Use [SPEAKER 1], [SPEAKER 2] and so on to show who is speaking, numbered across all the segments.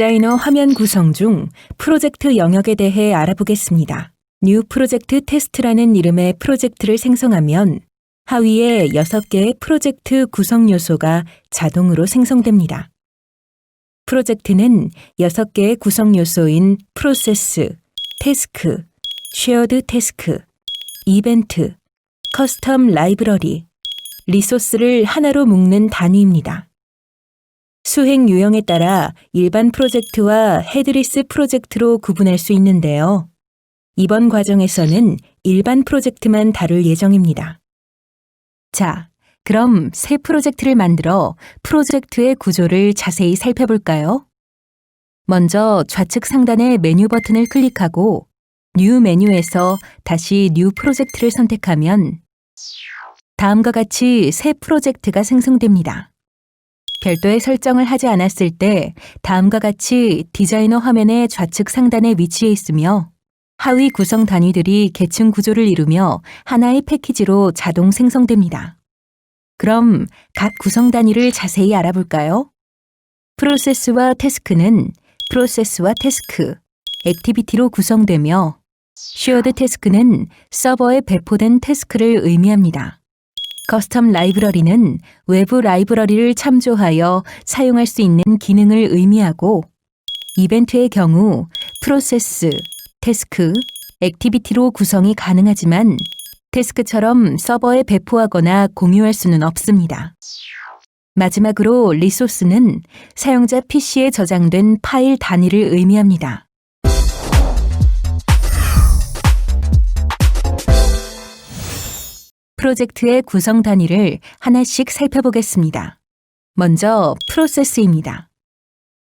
[SPEAKER 1] 디자이너 화면 구성 중 프로젝트 영역에 대해 알아보겠습니다. 뉴 프로젝트 테스트라는 이름의 프로젝트를 생성하면 하위에 6개의 프로젝트 구성 요소가 자동으로 생성됩니다. 프로젝트는 6개의 구성 요소인 프로세스, 태스크, 쉐어드 태스크, 이벤트, 커스텀 라이브러리, 리소스를 하나로 묶는 단위입니다. 수행 유형에 따라 일반 프로젝트와 헤드리스 프로젝트로 구분할 수 있는데요. 이번 과정에서는 일반 프로젝트만 다룰 예정입니다. 자, 그럼 새 프로젝트를 만들어 프로젝트의 구조를 자세히 살펴볼까요? 먼저 좌측 상단의 메뉴 버튼을 클릭하고 뉴 메뉴에서 다시 뉴 프로젝트를 선택하면 다음과 같이 새 프로젝트가 생성됩니다. 별도의 설정을 하지 않았을 때 다음과 같이 디자이너 화면의 좌측 상단에 위치해 있으며 하위 구성 단위들이 계층 구조를 이루며 하나의 패키지로 자동 생성됩니다. 그럼 각 구성 단위를 자세히 알아볼까요? 프로세스와 태스크는 프로세스와 태스크, 액티비티로 구성되며 쉐어드 태스크는 서버에 배포된 태스크를 의미합니다. 커스텀 라이브러리는 외부 라이브러리를 참조하여 사용할 수 있는 기능을 의미하고 이벤트의 경우 프로세스, 태스크, 액티비티로 구성이 가능하지만 태스크처럼 서버에 배포하거나 공유할 수는 없습니다. 마지막으로 리소스는 사용자 PC에 저장된 파일 단위를 의미합니다. 프로젝트의 구성 단위를 하나씩 살펴보겠습니다. 먼저 프로세스입니다.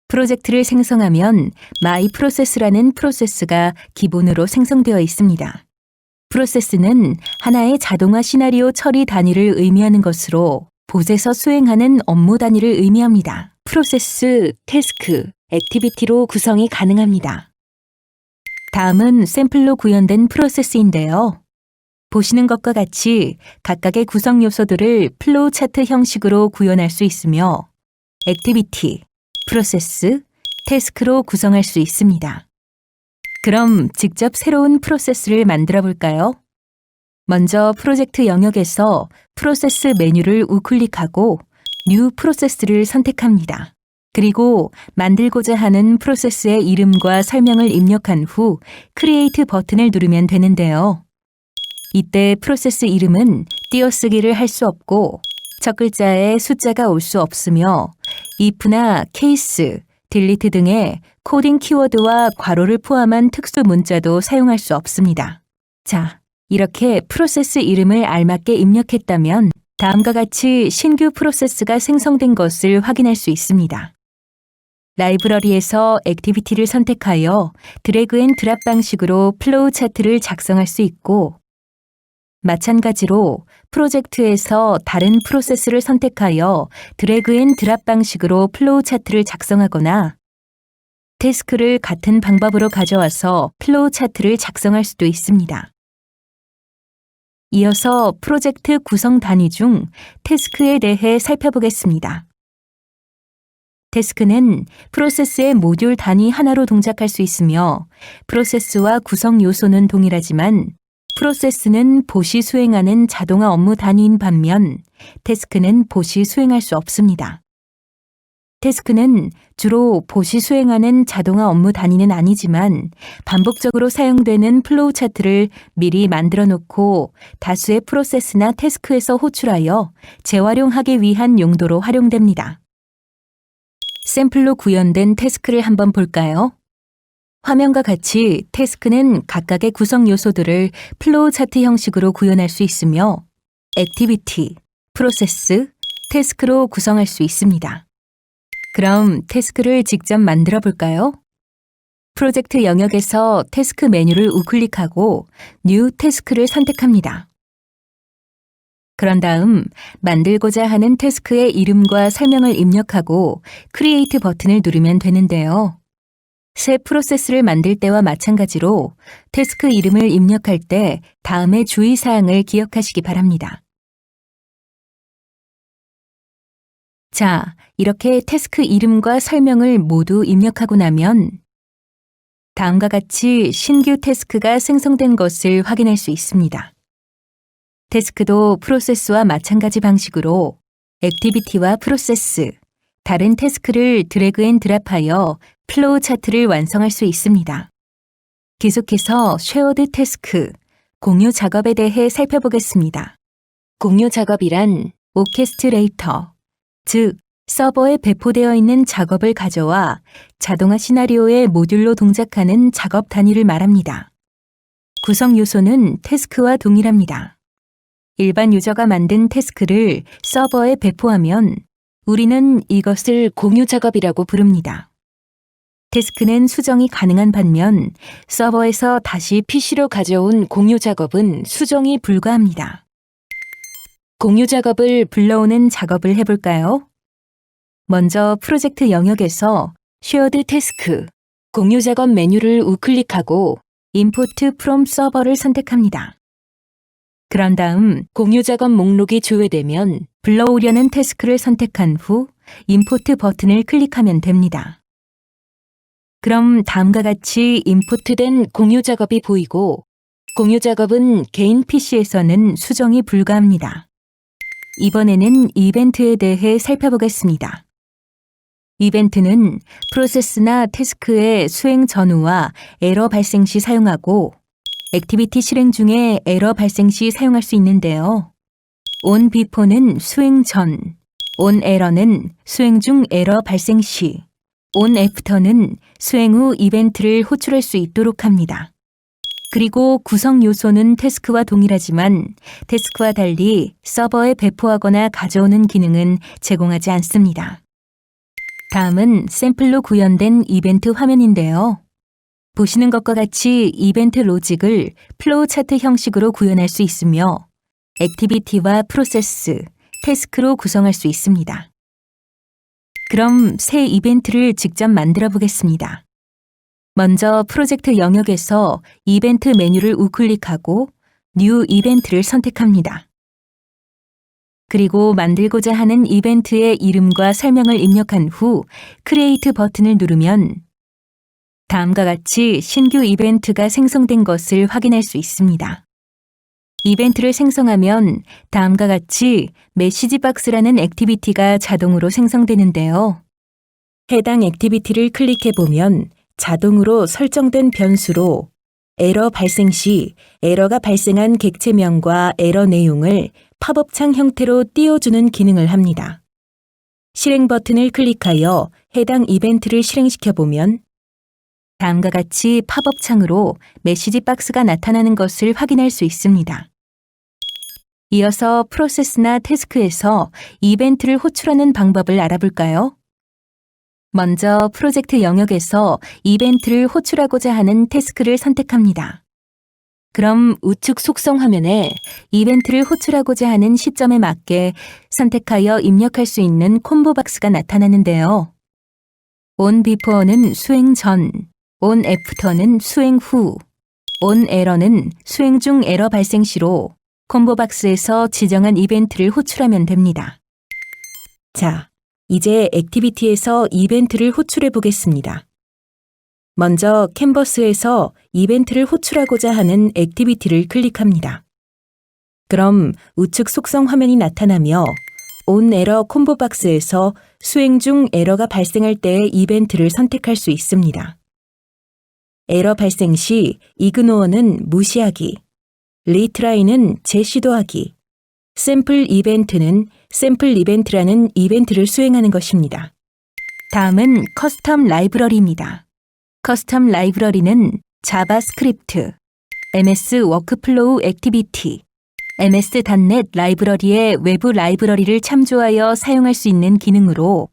[SPEAKER 1] 프로젝트를 생성하면 마이 프로세스라는 프로세스가 기본으로 생성되어 있습니다. 프로세스는 하나의 자동화 시나리오 처리 단위를 의미하는 것으로 봇에서 수행하는 업무 단위를 의미합니다. 프로세스, 태스크, 액티비티로 구성이 가능합니다. 다음은 샘플로 구현된 프로세스인데요. 보시는 것과 같이 각각의 구성 요소들을 플로우 차트 형식으로 구현할 수 있으며 액티비티, 프로세스, 태스크로 구성할 수 있습니다. 그럼 직접 새로운 프로세스를 만들어 볼까요? 먼저 프로젝트 영역에서 프로세스 메뉴를 우클릭하고 뉴 프로세스를 선택합니다. 그리고 만들고자 하는 프로세스의 이름과 설명을 입력한 후 크리에이트 버튼을 누르면 되는데요. 이때 프로세스 이름은 띄어쓰기를 할 수 없고 첫 글자에 숫자가 올 수 없으며 if나 case, delete 등의 코딩 키워드와 괄호를 포함한 특수 문자도 사용할 수 없습니다. 자, 이렇게 프로세스 이름을 알맞게 입력했다면 다음과 같이 신규 프로세스가 생성된 것을 확인할 수 있습니다. 라이브러리에서 액티비티를 선택하여 드래그 앤 드랍 방식으로 플로우 차트를 작성할 수 있고 마찬가지로 프로젝트에서 다른 프로세스를 선택하여 드래그 앤 드랍 방식으로 플로우 차트를 작성하거나 태스크를 같은 방법으로 가져와서 플로우 차트를 작성할 수도 있습니다. 이어서 프로젝트 구성 단위 중 태스크에 대해 살펴보겠습니다. 태스크는 프로세스의 모듈 단위 하나로 동작할 수 있으며 프로세스와 구성 요소는 동일하지만 프로세스는 봇이 수행하는 자동화 업무 단위인 반면 태스크는 봇이 수행할 수 없습니다. 태스크는 주로 봇이 수행하는 자동화 업무 단위는 아니지만 반복적으로 사용되는 플로우 차트를 미리 만들어 놓고 다수의 프로세스나 태스크에서 호출하여 재활용하기 위한 용도로 활용됩니다. 샘플로 구현된 태스크를 한번 볼까요? 화면과 같이 태스크는 각각의 구성 요소들을 플로우 차트 형식으로 구현할 수 있으며 액티비티, 프로세스, 태스크로 구성할 수 있습니다. 그럼 태스크를 직접 만들어 볼까요? 프로젝트 영역에서 태스크 메뉴를 우클릭하고 뉴 태스크를 선택합니다. 그런 다음 만들고자 하는 태스크의 이름과 설명을 입력하고 크리에이트 버튼을 누르면 되는데요. 새 프로세스를 만들 때와 마찬가지로 태스크 이름을 입력할 때 다음의 주의사항을 기억하시기 바랍니다. 자, 이렇게 태스크 이름과 설명을 모두 입력하고 나면 다음과 같이 신규 태스크가 생성된 것을 확인할 수 있습니다. 태스크도 프로세스와 마찬가지 방식으로 액티비티와 프로세스, 다른 태스크를 드래그 앤 드랍하여 플로우 차트를 완성할 수 있습니다. 계속해서 쉐어드 태스크, 공유 작업에 대해 살펴보겠습니다. 공유 작업이란 오케스트레이터, 즉 서버에 배포되어 있는 작업을 가져와 자동화 시나리오의 모듈로 동작하는 작업 단위를 말합니다. 구성 요소는 태스크와 동일합니다. 일반 유저가 만든 태스크를 서버에 배포하면 우리는 이것을 공유 작업이라고 부릅니다. 태스크는 수정이 가능한 반면 서버에서 다시 PC로 가져온 공유 작업은 수정이 불가합니다. 공유 작업을 불러오는 작업을 해볼까요? 먼저 프로젝트 영역에서 쉐어드 태스크, 공유 작업 메뉴를 우클릭하고 임포트 프롬 서버를 선택합니다. 그런 다음 공유 작업 목록이 조회되면 불러오려는 태스크를 선택한 후 임포트 버튼을 클릭하면 됩니다. 그럼 다음과 같이 임포트된 공유 작업이 보이고 공유 작업은 개인 PC에서는 수정이 불가합니다. 이번에는 이벤트에 대해 살펴보겠습니다. 이벤트는 프로세스나 태스크의 수행 전후와 에러 발생 시 사용하고 액티비티 실행 중에 에러 발생 시 사용할 수 있는데요. 온 비포는 수행 전, 온 에러는 수행 중 에러 발생 시, 온 애프터는 수행 후 이벤트를 호출할 수 있도록 합니다. 그리고 구성 요소는 태스크와 동일하지만 태스크와 달리 서버에 배포하거나 가져오는 기능은 제공하지 않습니다. 다음은 샘플로 구현된 이벤트 화면인데요. 보시는 것과 같이 이벤트 로직을 플로우 차트 형식으로 구현할 수 있으며 액티비티와 프로세스, 태스크로 구성할 수 있습니다. 그럼 새 이벤트를 직접 만들어 보겠습니다. 먼저 프로젝트 영역에서 이벤트 메뉴를 우클릭하고 뉴 이벤트를 선택합니다. 그리고 만들고자 하는 이벤트의 이름과 설명을 입력한 후 크리에이트 버튼을 누르면 다음과 같이 신규 이벤트가 생성된 것을 확인할 수 있습니다. 이벤트를 생성하면 다음과 같이 메시지 박스라는 액티비티가 자동으로 생성되는데요. 해당 액티비티를 클릭해 보면 자동으로 설정된 변수로 에러 발생 시 에러가 발생한 객체명과 에러 내용을 팝업창 형태로 띄워주는 기능을 합니다. 실행 버튼을 클릭하여 해당 이벤트를 실행시켜 보면 다음과 같이 팝업 창으로 메시지 박스가 나타나는 것을 확인할 수 있습니다. 이어서 프로세스나 태스크에서 이벤트를 호출하는 방법을 알아볼까요? 먼저 프로젝트 영역에서 이벤트를 호출하고자 하는 태스크를 선택합니다. 그럼 우측 속성 화면에 이벤트를 호출하고자 하는 시점에 맞게 선택하여 입력할 수 있는 콤보 박스가 나타나는데요. 온 비포어는 수행 전, 온 애프터는 수행 후, 온 에러는 수행 중 에러 발생 시로 콤보 박스에서 지정한 이벤트를 호출하면 됩니다. 자, 이제 액티비티에서 이벤트를 호출해 보겠습니다. 먼저 캔버스에서 이벤트를 호출하고자 하는 액티비티를 클릭합니다. 그럼 우측 속성 화면이 나타나며 온 에러 콤보 박스에서 수행 중 에러가 발생할 때의 이벤트를 선택할 수 있습니다. 에러 발생 시 이그노어는 무시하기, 리트라이는 재시도하기, 샘플 이벤트는 샘플 이벤트라는 이벤트를 수행하는 것입니다. 다음은 커스텀 라이브러리입니다. 커스텀 라이브러리는 자바스크립트, MS 워크플로우 액티비티, MS.NET 라이브러리의 외부 라이브러리를 참조하여 사용할 수 있는 기능으로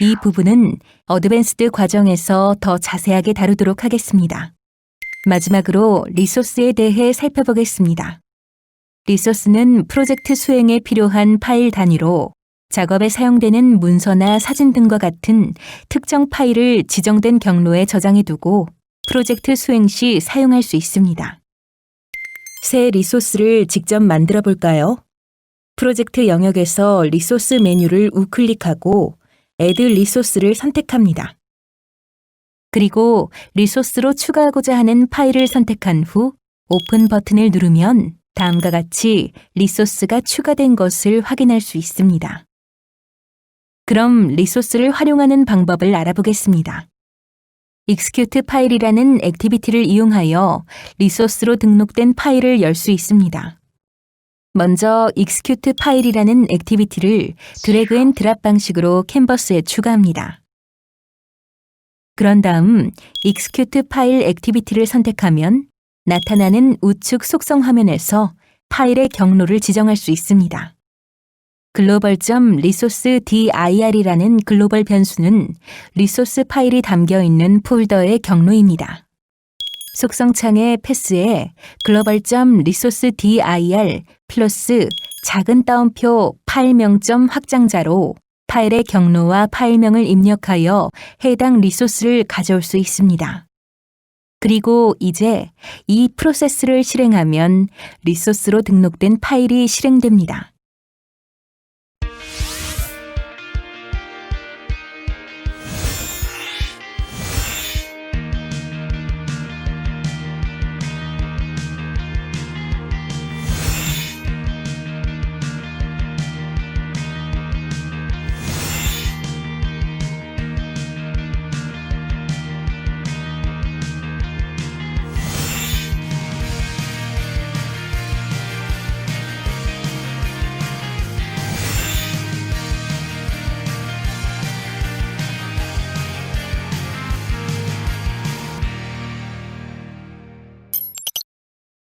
[SPEAKER 1] 이 부분은 어드밴스드 과정에서 더 자세하게 다루도록 하겠습니다. 마지막으로 리소스에 대해 살펴보겠습니다. 리소스는 프로젝트 수행에 필요한 파일 단위로 작업에 사용되는 문서나 사진 등과 같은 특정 파일을 지정된 경로에 저장해 두고 프로젝트 수행 시 사용할 수 있습니다. 새 리소스를 직접 만들어 볼까요? 프로젝트 영역에서 리소스 메뉴를 우클릭하고 Add 리소스를 선택합니다. 그리고 리소스로 추가하고자 하는 파일을 선택한 후 오픈 버튼을 누르면 다음과 같이 리소스가 추가된 것을 확인할 수 있습니다. 그럼 리소스를 활용하는 방법을 알아보겠습니다. execute 파일이라는 액티비티를 이용하여 리소스로 등록된 파일을 열 수 있습니다. 먼저 execute 파일이라는 액티비티를 드래그 앤 드랍 방식으로 캔버스에 추가합니다. 그런 다음 execute 파일 액티비티를 선택하면 나타나는 우측 속성 화면에서 파일의 경로를 지정할 수 있습니다. 글로벌.점 리소스 dir이라는 글로벌 변수는 리소스 파일이 담겨 있는 폴더의 경로입니다. 속성창의 패스에 글로벌.점 리소스 dir 플러스 작은 따옴표 파일명점 확장자로 파일의 경로와 파일명을 입력하여 해당 리소스를 가져올 수 있습니다. 그리고 이제 이 프로세스를 실행하면 리소스로 등록된 파일이 실행됩니다.